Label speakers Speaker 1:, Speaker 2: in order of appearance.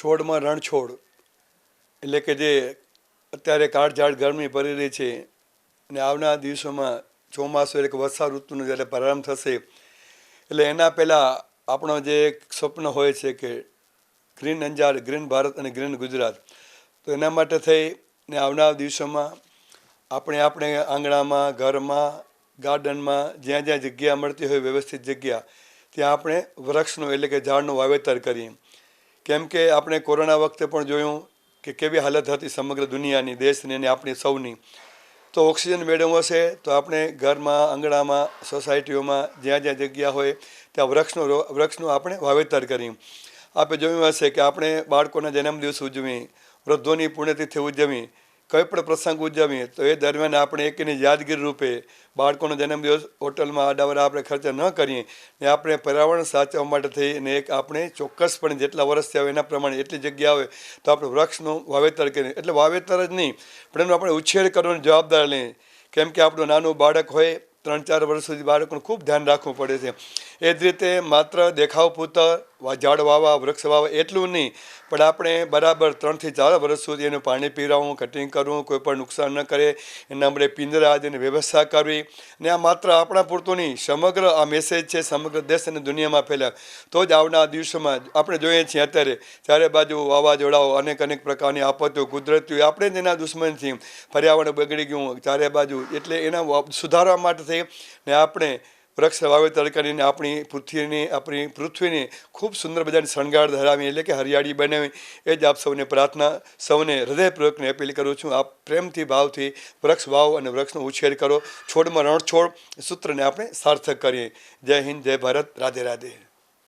Speaker 1: છોડમાં રણછોડ. એટલે કે જે અત્યારે કાળઝાળ ગરમી પડી રહી છે અને આવનાર દિવસોમાં ચોમાસું એટલે કે વર્ષા ઋતુનો જ્યારે પ્રારંભ થશે, એટલે એના પહેલાં આપણો જે એક સ્વપ્ન હોય છે કે ગ્રીન અંજાર, ગ્રીન ભારત અને ગ્રીન ગુજરાત, તો એના માટે થઈ ને આવનારા દિવસોમાં આપણે આપણે આંગણામાં, ઘરમાં, ગાર્ડનમાં જ્યાં જ્યાં જગ્યા મળતી હોય વ્યવસ્થિત જગ્યા, ત્યાં આપણે વૃક્ષનું એટલે કે ઝાડનું વાવેતર કરીએ. કેમ કે આપણે કોરોના વખતે પણ જોયું કે કેવી હાલત હતી સમગ્ર દુનિયાની, દેશની અને આપણી સૌની. તો ઓક્સિજન મેળવવો હશે તો આપણે ઘરમાં, આંગણામાં, સોસાયટીઓમાં, જ્યાં જ્યાં જગ્યા હોય, ત્યાં વૃક્ષનો વૃક્ષનું આપણે વાવેતર કરીએ. આપણે જોયું હશે કે આપણે બાળકોના જન્મદિવસ ઉજવી, વૃદ્ધોની પુણ્યતિથિ ઉજવી કોઈ પણ પ્રસંગ ઉજવીએ, તો એ દરમિયાન આપણે એક એની યાદગીરી રૂપે બાળકોનો જન્મદિવસ હોટલમાં આડાવડા આપણે ખર્ચા ન કરીએ, ને આપણે પર્યાવરણ સાચવવા માટે થઈને એક આપણે ચોક્કસપણે જેટલા વર્ષ થયા એના પ્રમાણે એટલી જગ્યા આવે, તો આપણે વૃક્ષનું વાવેતર કરીએ. એટલે વાવેતર જ નહીં પણ એનો આપણે ઉછેર કરવાની જવાબદાર લઈએ. કેમ કે આપણું નાનું બાળક હોય ત્રણ ચાર વર્ષ સુધી બાળકોનું ખૂબ ધ્યાન રાખવું પડે છે. એ જ રીતે માત્ર દેખાવ પૂરતા ઝાડ વાવવા, વૃક્ષ વાવવા એટલું નહીં, પણ આપણે બરાબર ત્રણથી ચાર વર્ષ સુધી એનું પાણી પીરાવવું કટિંગ કરવું, કોઈ પણ નુકસાન ન કરે, એના આપણે પિંજરા આદિની વ્યવસ્થા કરવી, ને આ માત્ર આપણા પૂરતું નહીં, સમગ્ર આ મેસેજ છે, સમગ્ર દેશ અને દુનિયામાં ફેલાય. તો જ આવનાર દિવસોમાં આપણે જોઈએ છીએ અત્યારે ચારે બાજુ વાવાઝોડાઓ અનેક અનેક પ્રકારની આપત્તિઓ કુદરતી આપણે જ એના દુશ્મન છીએ. પર્યાવરણ બગડી ગયું ચારે બાજુ એટલે એના સુધારવા માટે થઈ ને આપણે વૃક્ષ વાવેતર કરીને આપણી પૃથ્વીની, આપણી પૃથ્વીને ખૂબ સુંદર બધાની શણગાર ધરાવી એટલે કે હરિયાળી બનાવી એ જ આપ સૌને પ્રાર્થના, સૌને હૃદયપૂર્વકને અપીલ કરું છું. આપ પ્રેમથી, ભાવથી વૃક્ષ વાવો અને વૃક્ષનો ઉછેર કરો. છોડમાં રણછોડ, સૂત્રને આપણે સાર્થક કરીએ. જય હિન્દ, જય ભારત. રાધે રાધે.